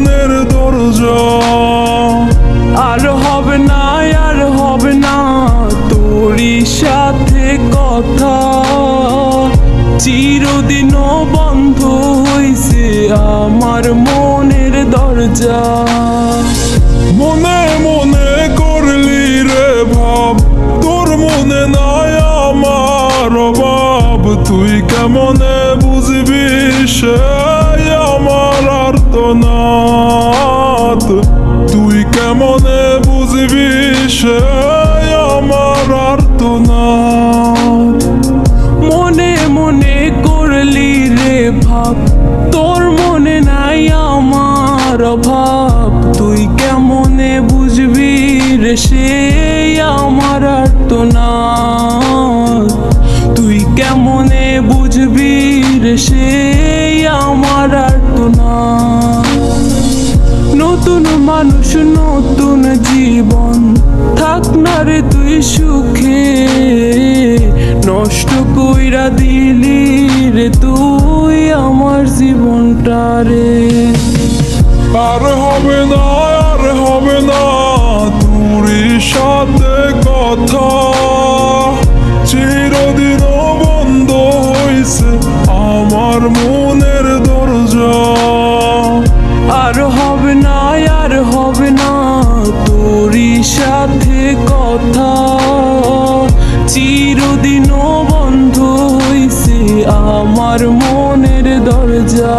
মনের দরজা আর হবে না, আর হবে না তোরই সাথে কথা। চিরদিন বন্ধ হইছে আমার মনের দরজা। মনে মনে করলি রে ভাব, তোর মনে নাই আমার অভাব। তুই কেমনে বুঝবি সে আমার আর্তনাদ? সে আমার আর্তনাদ। মনে মনে করলি রে ভাব, তোর মনে নাই আমার অভাব। তুই কেমনে বুঝবি রে সে আমার না তুই কেমনে বুঝবি রে সে আমার না নতুন মানুষ, নতুন জীবন থাক না রে তুই সুখে, নষ্ট কইরা দিলি রে তুই আমার জীবনটা রে। আর হবে না, আর হবে না তুরি সাথে কথা। চিরদিন বন্ধ হইছে আমার মনের কথা চিরদিন বন্ধ হইছে আমার মনের দরজা।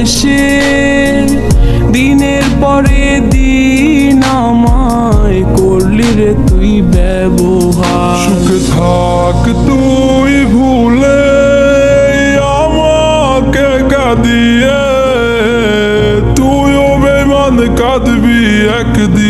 ভালোবেসে দিনের পরে দিন আমায় করলি রে তুই ব্যবহার। সুখে থাক তুই ভুলে, আমাকে কাঁদিয়ে। তুইও বেমান কাঁদবি একদিন।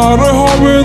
আর হবে